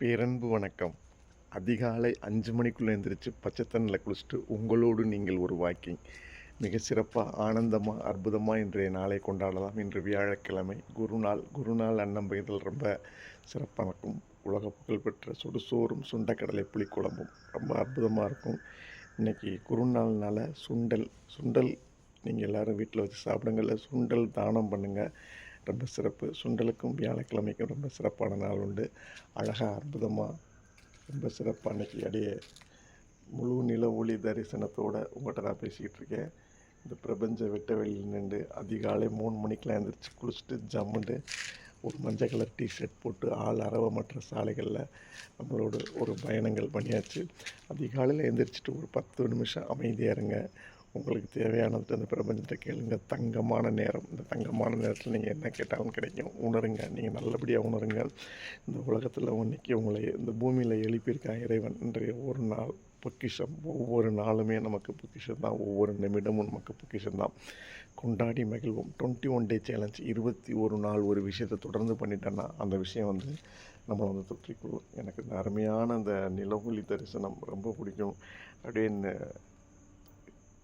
பேரன்பு வணக்கம். அதிகாலை அஞ்சு மணிக்குள்ளே எழுந்திரிச்சு பச்சைத்தண்ணில் குளிச்சுட்டு உங்களோடு நீங்கள் ஒரு வாக்கிங் மிக சிறப்பாக ஆனந்தமாக அற்புதமாக இன்றைய நாளை கொண்டாடலாம். இன்று வியாழக்கிழமை குருநாள். குருநாள் அன்னம் பெய்தல் ரொம்ப சிறப்பாக இருக்கும் உலக புகழ்பெற்ற சுடுசோறும் சுண்டக்கடலை புளிக்குழம்பும் ரொம்ப அற்புதமாக இருக்கும். இன்றைக்கி குருநாள்னால சுண்டல் சுண்டல் நீங்கள் எல்லோரும் வீட்டில் வச்சு சாப்பிடுங்கள்ல சுண்டல் தானம் பண்ணுங்கள் ரொம்ப சிறப்பு. சுண்டலுக்கும் வியாழக்கிழமைக்கும் ரொம்ப சிறப்பான நாள் உண்டு. அழகாக அற்புதமாக ரொம்ப சிறப்பாக அன்றைக்கி அப்படியே முழு நில ஒளி தரிசனத்தோடு உங்கள்கிட்ட நான் பேசிக்கிட்டு இருக்கேன். இந்த பிரபஞ்ச வெட்ட வெளியில் நின்று அதிகாலை மூணு மணிக்கெலாம் எழுந்திரிச்சு குளிச்சுட்டு ஜம்முண்டு ஒரு மஞ்சள் கலர் டிஷர்ட் போட்டு ஆள் அரவமற்ற சாலைகளில் நம்மளோட ஒரு பயணங்கள் பண்ணியாச்சு. அதிகாலையில் எழுந்திரிச்சிட்டு ஒரு பத்து நிமிஷம் அமைதியாக இருங்க. உங்களுக்கு தேவையானது இந்த பிரபஞ்சத்தை கேளுங்க. தங்கமான நேரம். இந்த தங்கமான நேரத்தில் நீங்கள் என்ன கேட்டாலும் கிடைக்கும். உணருங்க. நீங்கள் நல்லபடியாக உணருங்க. இந்த உலகத்தில் இன்னைக்கு உங்களை இந்த பூமியில் எழுப்பியிருக்கான் இறைவன். இன்றைய ஒரு நாள் பொக்கிஷம். ஒவ்வொரு நாளுமே நமக்கு பொக்கிஷம் தான். ஒவ்வொரு நிமிடமும் நமக்கு பொக்கிஷம் தான். கொண்டாடி மகிழ்வோம். Twenty one day challenge. இருபத்தி ஒரு நாள் ஒரு விஷயத்தை தொடர்ந்து பண்ணிட்டேன்னா அந்த விஷயம் வந்து நம்மளை வந்து தொற்றிக்கொள்ளும் எனக்கு இந்த அருமையான அந்த நிலவொளி தரிசனம் ரொம்ப பிடிக்கும். அப்படியே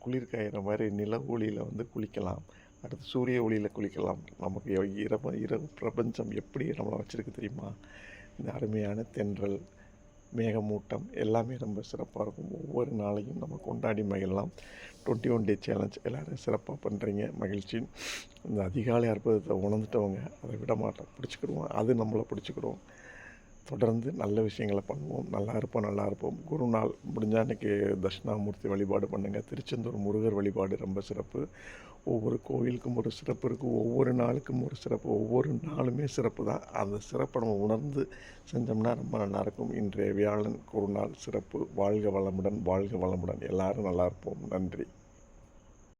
குளிர் காயிற மாதிரி நில ஒளியில் வந்து குளிக்கலாம். அடுத்து சூரிய ஒளியில் குளிக்கலாம். நமக்கு இரவு இரவு பிரபஞ்சம் எப்படி நம்மளை வச்சுருக்கு தெரியுமா? இந்த அருமையான தென்றல் மேகமூட்டம் எல்லாமே ரொம்ப சிறப்பாக இருக்கும். ஒவ்வொரு நாளையும் நம்ம கொண்டாடி மகிழலாம். டுவெண்ட்டி ஒன் டே சேலஞ்ச் எல்லோரும் சிறப்பாக பண்ணுறீங்க மகிழ்ச்சி. இந்த அதிகாலை அற்புதத்தை உணர்ந்துட்டவங்க அதை விட மாட்டோம் பிடிச்சிக்கிடுவோம். அது நம்மளை பிடிச்சிக்கிடுவோம் தொடர்ந்து நல்ல விஷயங்களை பண்ணுவோம். நல்லா இருப்போம் நல்லா இருப்போம். குருநாள் முடிஞ்சால் அன்றைக்கி தட்சிணாமூர்த்தி வழிபாடு பண்ணுங்கள் திருச்செந்தூர் முருகர் வழிபாடு ரொம்ப சிறப்பு. ஒவ்வொரு கோவிலுக்கும் ஒரு சிறப்பு இருக்குது ஒவ்வொரு நாளுக்கும் ஒரு சிறப்பு. ஒவ்வொரு நாளுமே சிறப்பு தான். அந்த சிறப்பை நம்ம உணர்ந்து செஞ்சோம்னா ரொம்ப நல்லாயிருக்கும் இன்றைய வியாழன் குருநாள் சிறப்பு. வாழ்க வளமுடன் வாழ்க வளமுடன். எல்லோரும் நல்லா இருப்போம். நன்றி.